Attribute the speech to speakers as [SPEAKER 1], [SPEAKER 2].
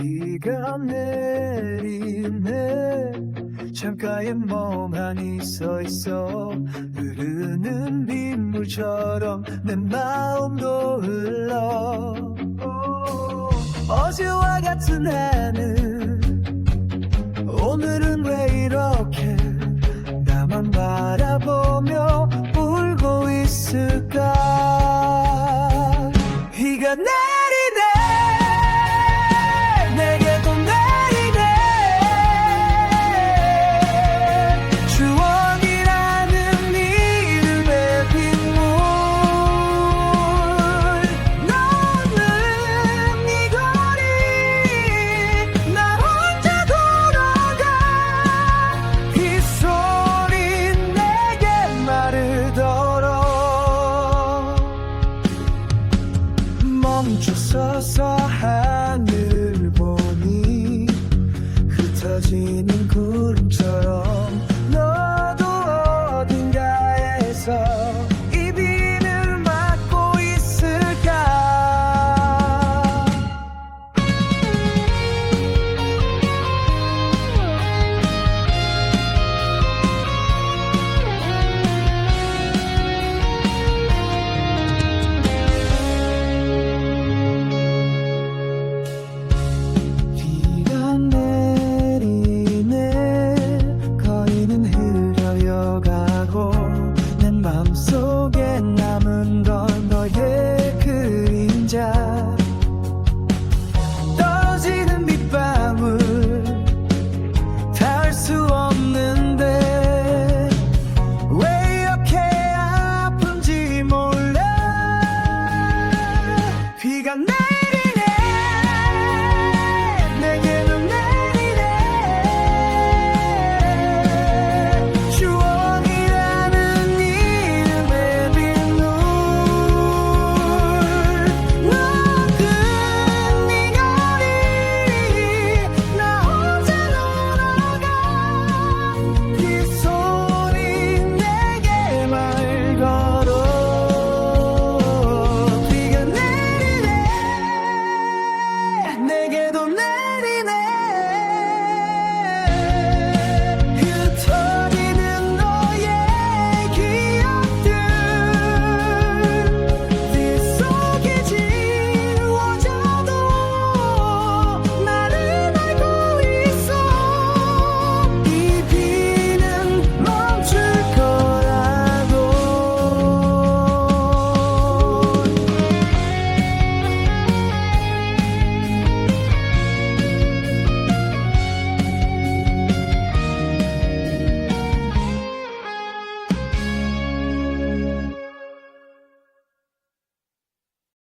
[SPEAKER 1] 비가 내리네 창가에 멍하니 서 있어. 흐르는 빗물처럼 내 마음도 흘러. 어제와 같은 하늘 오늘은 说说说。